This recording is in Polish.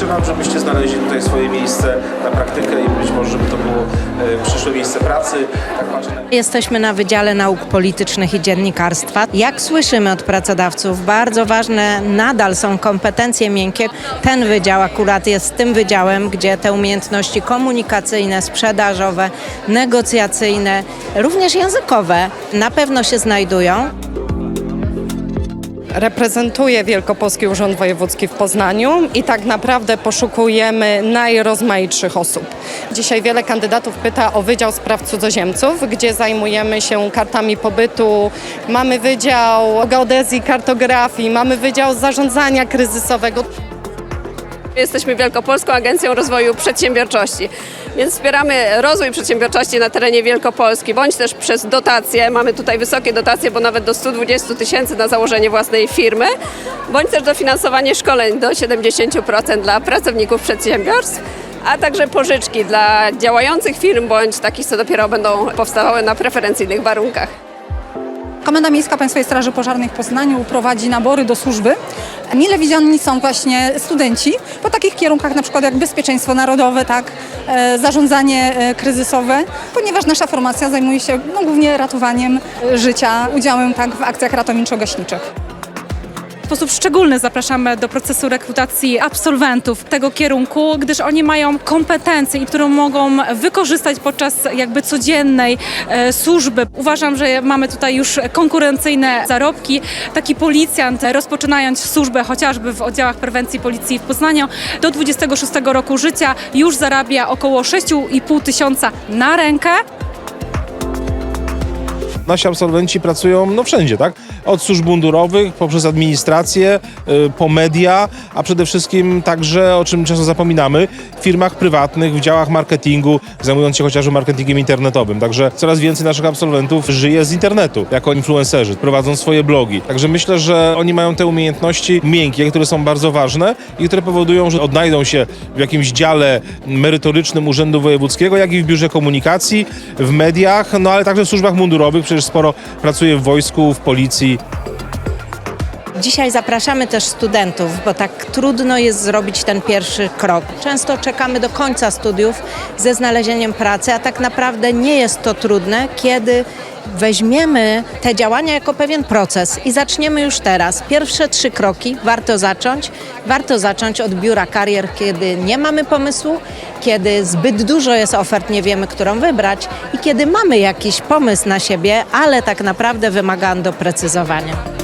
życzę Wam, żebyście znaleźli tutaj swoje miejsce na praktykę i być może, żeby to było e, przyszłe miejsce pracy. Tak. Jesteśmy na Wydziale Nauk Politycznych i Dziennikarstwa. Jak słyszymy od pracodawców, bardzo ważne nadal są kompetencje miękkie. Ten wydział akurat jest tym wydziałem, gdzie te umiejętności komunikacyjne, sprzedażowe, negocjacyjne, również językowe na pewno się znajdują. Reprezentuję Wielkopolski Urząd Wojewódzki w Poznaniu i tak naprawdę poszukujemy najrozmaitszych osób. Dzisiaj wiele kandydatów pyta o Wydział Spraw Cudzoziemców, gdzie zajmujemy się kartami pobytu. Mamy Wydział Geodezji, Kartografii, mamy Wydział Zarządzania Kryzysowego. Jesteśmy Wielkopolską Agencją Rozwoju Przedsiębiorczości, więc wspieramy rozwój przedsiębiorczości na terenie Wielkopolski, bądź też przez dotacje. Mamy tutaj wysokie dotacje, bo nawet do 120 tysięcy na założenie własnej firmy, bądź też dofinansowanie szkoleń do 70% dla pracowników przedsiębiorstw, a także pożyczki dla działających firm, bądź takich, co dopiero będą powstawały na preferencyjnych warunkach. Komenda Miejska Państwowej Straży Pożarnej w Poznaniu prowadzi nabory do służby. Mile widziani są właśnie studenci po takich kierunkach na przykład jak bezpieczeństwo narodowe, tak, e, zarządzanie e, kryzysowe, ponieważ nasza formacja zajmuje się no, głównie ratowaniem życia, udziałem tak, w akcjach ratowniczo-gaśniczych. Sposób szczególny zapraszamy do procesu rekrutacji absolwentów tego kierunku, gdyż oni mają kompetencje, którą mogą wykorzystać podczas jakby codziennej e, służby. Uważam, że mamy tutaj już konkurencyjne zarobki. Taki policjant e, rozpoczynając służbę chociażby w oddziałach prewencji policji w Poznaniu do 26 roku życia już zarabia około 6,5 tysiąca na rękę. Nasi absolwenci pracują no wszędzie, tak? Od służb mundurowych, poprzez administrację, y, po media, a przede wszystkim także, o czym często zapominamy, w firmach prywatnych, w działach marketingu, zajmując się chociażby marketingiem internetowym. Także coraz więcej naszych absolwentów żyje z internetu, jako influencerzy, prowadzą swoje blogi. Także myślę, że oni mają te umiejętności miękkie, które są bardzo ważne i które powodują, że odnajdą się w jakimś dziale merytorycznym Urzędu Wojewódzkiego, jak i w biurze komunikacji, w mediach, no ale także w służbach mundurowych, przecież sporo pracuje w wojsku, w policji. the Dzisiaj zapraszamy też studentów, bo tak trudno jest zrobić ten pierwszy krok. Często czekamy do końca studiów ze znalezieniem pracy, a tak naprawdę nie jest to trudne, kiedy weźmiemy te działania jako pewien proces i zaczniemy już teraz. Pierwsze trzy kroki warto zacząć. Warto zacząć od biura karier, kiedy nie mamy pomysłu, kiedy zbyt dużo jest ofert, nie wiemy, którą wybrać i kiedy mamy jakiś pomysł na siebie, ale tak naprawdę wymaga on doprecyzowania.